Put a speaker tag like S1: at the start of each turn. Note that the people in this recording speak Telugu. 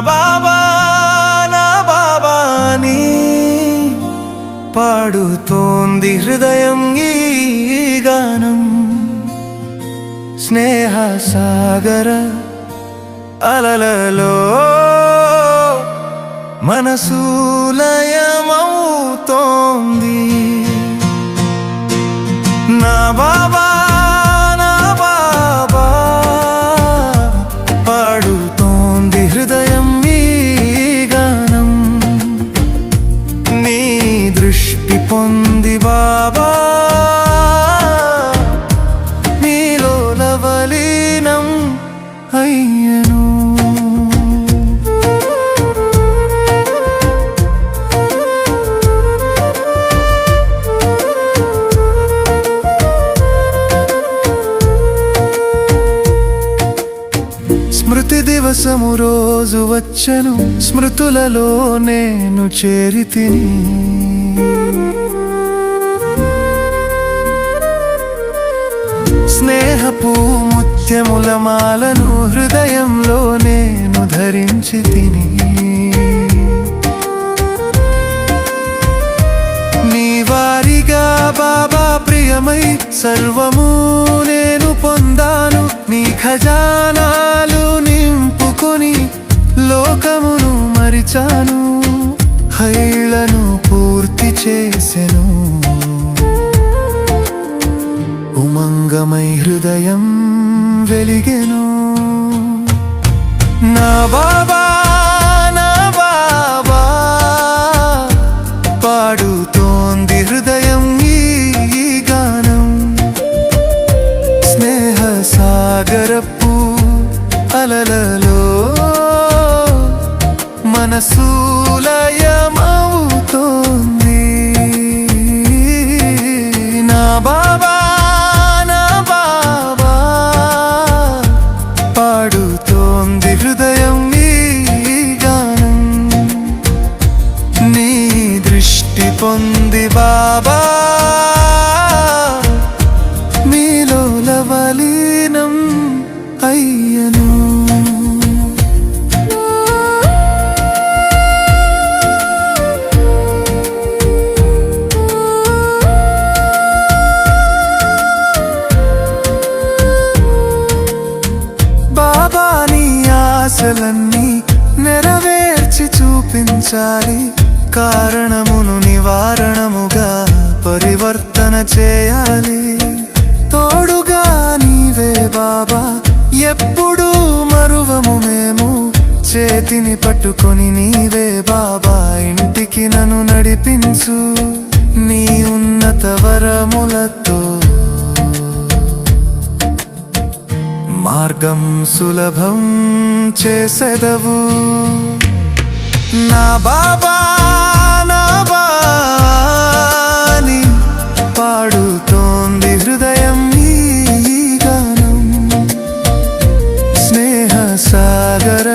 S1: బాబా నా బాబాని పాడుతోంది హృదయం ఈ గానం. స్నేహ సాగర అలలలో మనసులయ దివసము రోజు వచ్చను. స్మృతులలో నేను చేరితిని. స్నేహపు ముత్యముల మాలను హృదయంలో నేను ధరించి తిని నీ వారిగా బాబా ప్రియమై సర్వము నేను పొందాను. నీ ఖజానా లోకమును మరిచాను. హైలను పూర్తి చేసెను. ఉమంగమై హృదయం వెలిగెను. నా బాబా నా బాబా పాడుతోంది హృదయం ఈ గానం. స్నేహ సాగరపు అలలలో మనసు లయమవుతోంది నా బాబా నా బాబా పాడుతోంది హృదయం ఈ గానం. నీ దృష్టి పొంది బాబా. ఆశలన్నీ నెరవేర్చి చూపించాలి. కారణమును నివారణముగా పరివర్తన చేయాలి. తోడుగా నీవే బాబా ఎప్పుడూ మరువము మేము. చేతిని పట్టుకొని నీవే బాబా ఇంటికి నన్ను నడిపించు. నీ ఉన్నత వరములతో మార్గం సులభం చేసెదవు. నా బాబా నా బాని పాడుతోంది హృదయం ఈ గానం. స్నేహ సాగర